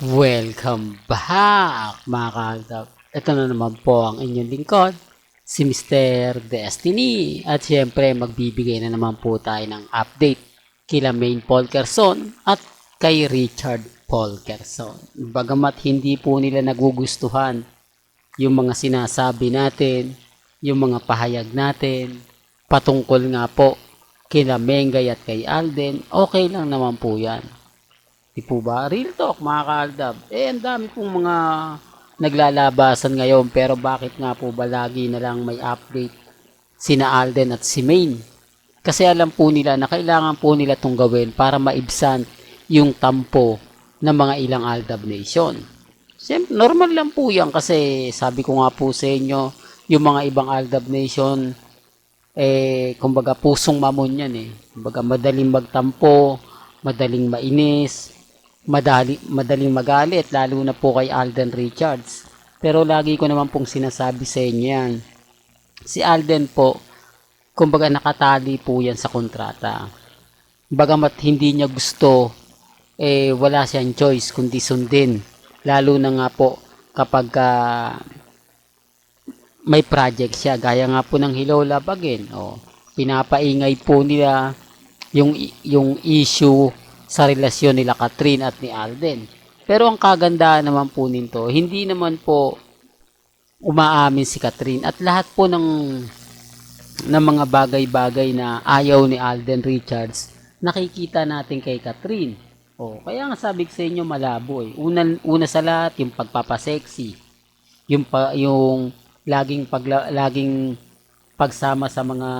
Welcome back mga kaagdap. Ito na naman po ang inyong lingkod, si Mr. Destiny. At syempre magbibigay na naman po tayo ng update kila Main Polkerson at kay Richard Polkerson. Bagamat hindi po nila nagugustuhan yung mga sinasabi natin, yung mga pahayag natin, patungkol nga po kila Mengay at kay Alden, okay lang naman po yan. Di po ba? Real talk mga kaaldab. Eh, ang dami pong mga naglalabasan ngayon pero bakit nga po ba lagi na lang may update sina Alden at si Main? Kasi alam po nila na kailangan po nila itong gawin para maibsan yung tampo ng mga ilang Aldab Nation. Siyempre, normal lang po yan kasi sabi ko nga po sa inyo, yung mga ibang Aldab Nation, eh, kumbaga pusong mamon yan eh. Kumbaga madaling magtampo, madaling mainis, madali, madaling magalit, lalo na po kay Alden Richards. Pero lagi ko naman pong sinasabi sa inyo yan. Si Alden po, kumbaga nakatali po yan sa kontrata. Bagamat hindi niya gusto, eh wala siyang choice kundi sundin. Lalo na nga po kapag ah, may project siya gaya nga po ng Hello Love Again oh pinapaingay po nila yung yung issue sa relasyon nila Catherine at ni Alden. Pero ang kagandahan naman po nito hindi naman po umaamin si Catherine at lahat po ng ng mga bagay-bagay na ayaw ni Alden Richards nakikita natin kay Catherine oh kaya nga sabi ko sa inyo malabo eh. Una, una sa lahat yung pagpapasexy. Yung pa, yung laging pagla, laging pagsama sa mga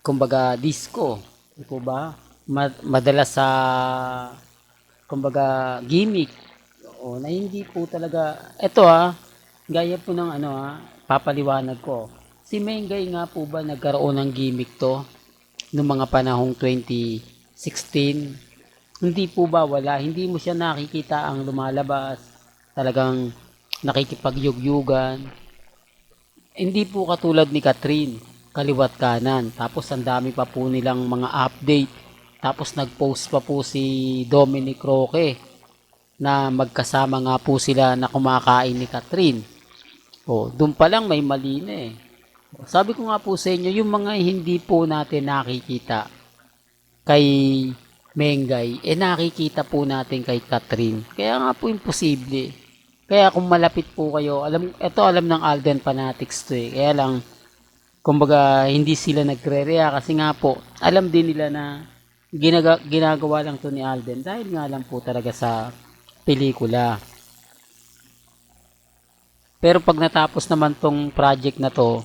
kumbaga disco, di po ba? Ma- madalas sa kumbaga gimmick. O na hindi po talaga ito ah, gaya po ng ano ah, papaliwanag ko. Si Mengay nga po ba nagkaroon ng gimmick to noong mga panahong 2016? Hindi po ba wala? Hindi mo siya nakikita ang lumalabas. Talagang nakikipagyugyugan. Hindi po katulad ni Catherine, kaliwat kanan. Tapos ang dami pa po nilang mga update. Tapos nag-post pa po si Dominic Roque na magkasama nga po sila na kumakain ni Catherine. O, doon pa lang may mali na eh. Sabi ko nga po sa inyo, yung mga hindi po natin nakikita kay Mengay, eh nakikita po natin kay Catherine. Kaya nga po imposible. Kaya kung malapit po kayo, alam ito alam ng Alden Fanatics to eh. Kaya lang kumbaga hindi sila nagre-rea kasi nga po alam din nila na ginaga, ginagawa lang to ni Alden dahil nga lang po talaga sa pelikula. Pero pag natapos naman tong project na to,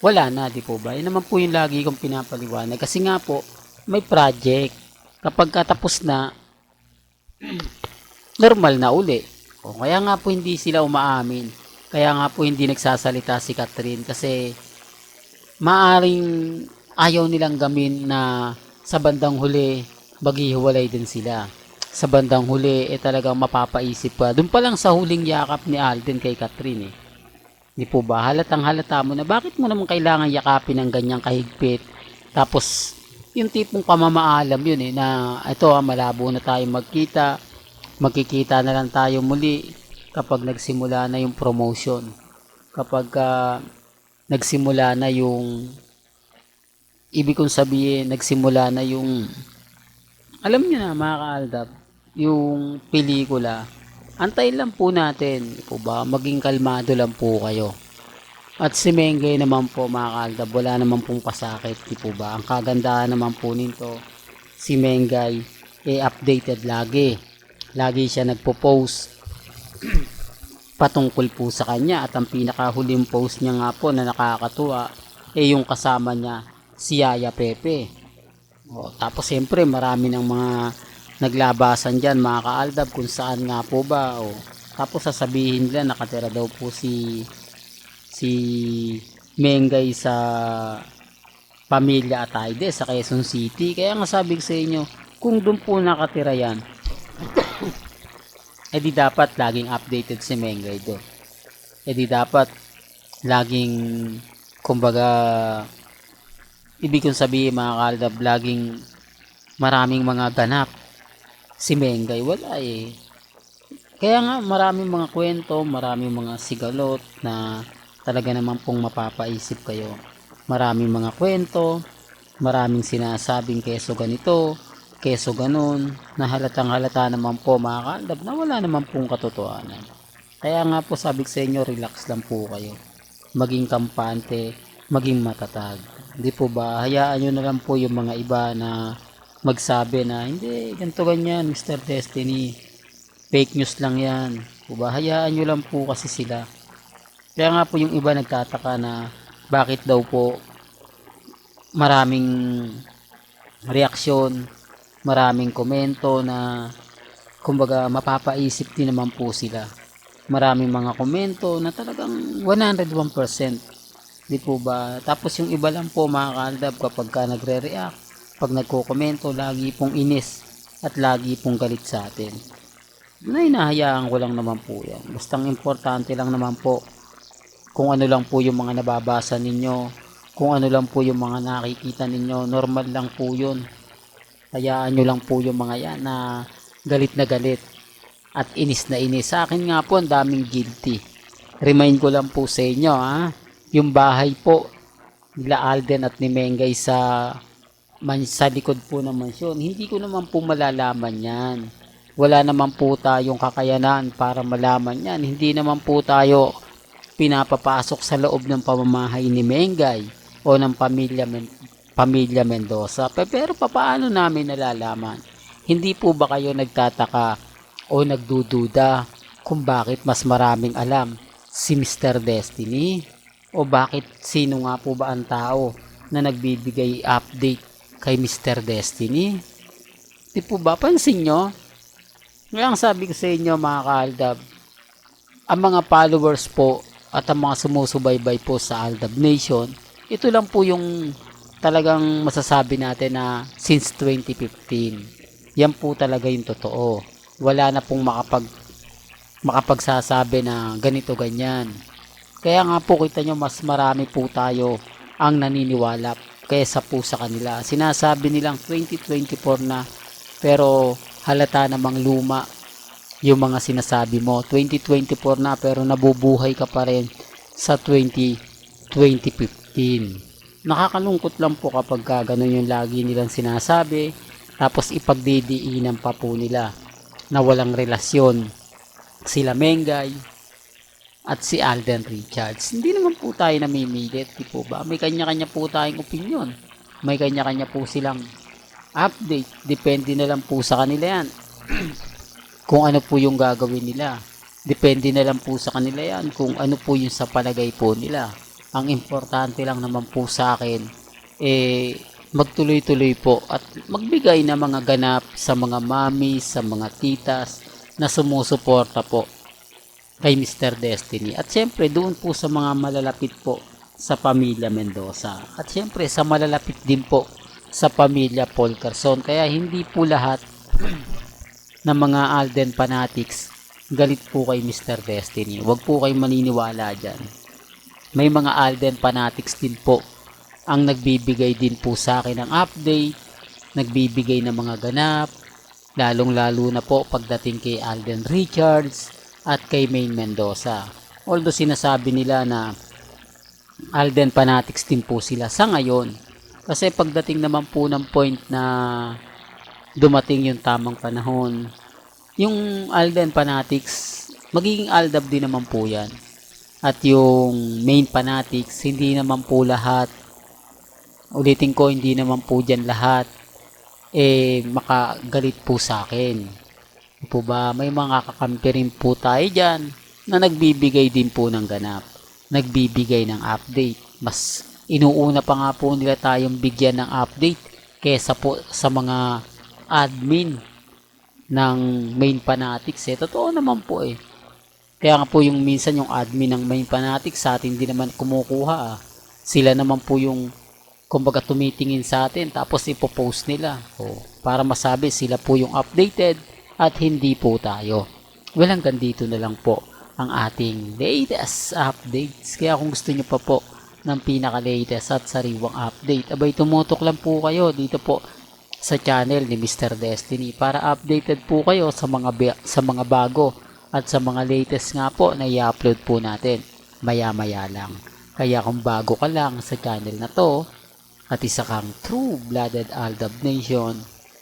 wala na, di po ba? Yan naman po yung lagi kong pinapaliwanag. Kasi nga po, may project. Kapag katapos na, normal na uli. O, kaya nga po hindi sila umaamin. Kaya nga po hindi nagsasalita si Catherine kasi maaring ayaw nilang gamin na sa bandang huli maghihiwalay din sila. Sa bandang huli eh talagang mapapaisip pa. Doon pa lang sa huling yakap ni Alden kay Catherine eh. Di po ba? Halatang halata mo na bakit mo naman kailangan yakapin ng ganyang kahigpit? Tapos yung tipong pamamaalam yun eh na ito ah, malabo na tayo magkita magkikita na lang tayo muli kapag nagsimula na yung promotion. Kapag ah, nagsimula na yung ibig kong sabihin, nagsimula na yung alam niyo na mga kaaldab, yung pelikula, antayin lang po natin, po ba? Maging kalmado lang po kayo. At si Mengay naman po mga kaaldab, wala naman pong pasakit, di po ba? Ang kagandahan naman po nito, si Mengay, eh updated lagi lagi siya nagpo-post patungkol po sa kanya at ang pinakahuling post niya nga po na nakakatuwa eh yung kasama niya si Yaya Pepe. O, tapos siyempre marami ng mga naglabasan dyan mga kaaldab kung saan nga po ba o, tapos sasabihin nila nakatira daw po si si Mengay sa pamilya Atayde sa Quezon City. Kaya nga sabi sa inyo kung doon po nakatira yan eh di dapat laging updated si Mengay doon. Eh di dapat laging kumbaga ibig kong sabihin mga kaldab laging maraming mga ganap si Mengay wala eh. Kaya nga maraming mga kwento, maraming mga sigalot na talaga naman pong mapapaisip kayo. Maraming mga kwento, maraming sinasabing keso ganito, keso ganon, na halatang halata naman po mga kaaldab na wala naman pong katotohanan. Kaya nga po sabi sa inyo, relax lang po kayo. Maging kampante, maging matatag. Hindi po ba, hayaan nyo na lang po yung mga iba na magsabi na, hindi, ganito ganyan, Mr. Destiny. Fake news lang yan. Po ba, hayaan nyo lang po kasi sila. Kaya nga po yung iba nagtataka na bakit daw po maraming reaksyon, maraming komento na kumbaga mapapaisip din naman po sila. Maraming mga komento na talagang 101%. Di po ba? Tapos yung iba lang po mga kaaldab kapag ka nagre-react, pag nagko-komento, lagi pong inis at lagi pong galit sa atin. Na hinahayaan ko lang naman po yan. Bastang importante lang naman po kung ano lang po yung mga nababasa ninyo, kung ano lang po yung mga nakikita ninyo, normal lang po yun. Hayaan nyo lang po yung mga yan na galit na galit at inis na inis. Sa akin nga po, ang daming guilty. Remind ko lang po sa inyo, ha? Yung bahay po, nila Alden at ni Mengay sa, man, sa likod po ng mansyon, hindi ko naman po malalaman yan. Wala naman po tayong kakayanan para malaman yan. Hindi naman po tayo pinapapasok sa loob ng pamamahay ni Mengay o ng pamilya Men- pamilya Mendoza. Pe- Pero papaano namin nalalaman? Hindi po ba kayo nagtataka o nagdududa kung bakit mas maraming alam si Mr. Destiny? O bakit sino nga po ba ang tao na nagbibigay update kay Mr. Destiny? Di po ba pansin nyo? Ngayon sabi ko sa inyo mga kaaldab, ang mga followers po at ang mga sumusubaybay po sa Aldab Nation, ito lang po yung talagang masasabi natin na since 2015. Yan po talaga yung totoo. Wala na pong makapag makapagsasabi na ganito ganyan. Kaya nga po kita nyo mas marami po tayo ang naniniwala kaysa po sa kanila. Sinasabi nilang 2024 na pero halata namang luma yung mga sinasabi mo. 2024 na pero nabubuhay ka pa rin sa 20, 2015. Nakakalungkot lang po kapag ka yung lagi nilang sinasabi tapos ipagdidiinan pa po nila na walang relasyon sila Mengay at si Alden Richards. Hindi naman po tayo namimilit, di po ba? May kanya-kanya po tayong opinion. May kanya-kanya po silang update. Depende na lang po sa kanila yan. kung ano po yung gagawin nila. Depende na lang po sa kanila yan kung ano po yung sa palagay po nila. Ang importante lang naman po sa akin, eh, magtuloy-tuloy po at magbigay ng mga ganap sa mga mami, sa mga titas na sumusuporta po kay Mr. Destiny. At syempre doon po sa mga malalapit po sa pamilya Mendoza. At syempre sa malalapit din po sa pamilya Paul Carson. Kaya hindi po lahat ng mga Alden fanatics galit po kay Mr. Destiny. Huwag po kayong maniniwala dyan. May mga Alden fanatics din po ang nagbibigay din po sa akin ng update, nagbibigay ng mga ganap, lalong lalo na po pagdating kay Alden Richards at kay Maine Mendoza. Although sinasabi nila na Alden fanatics din po sila sa ngayon. Kasi pagdating naman po ng point na dumating yung tamang panahon, yung Alden fanatics, magiging Aldab din naman po yan. At yung main fanatics, hindi naman po lahat, ulitin ko, hindi naman po dyan lahat, eh, makagalit po sa akin. Di Po ba, may mga kakampi rin po tayo dyan na nagbibigay din po ng ganap. Nagbibigay ng update. Mas inuuna pa nga po nila tayong bigyan ng update kesa po sa mga admin ng main fanatics eh. Totoo naman po eh. Kaya nga po yung minsan yung admin ng main fanatics sa atin hindi naman kumukuha ah. Sila naman po yung kumbaga tumitingin sa atin tapos ipopost nila. O, para masabi sila po yung updated at hindi po tayo. Well, hanggang dito na lang po ang ating latest updates. Kaya kung gusto nyo pa po ng pinaka-latest at sariwang update, abay tumutok lang po kayo dito po sa channel ni Mr. Destiny para updated po kayo sa mga sa mga bago at sa mga latest nga po na i-upload po natin maya-maya lang. Kaya kung bago ka lang sa channel na to at isa kang true-blooded Aldab Nation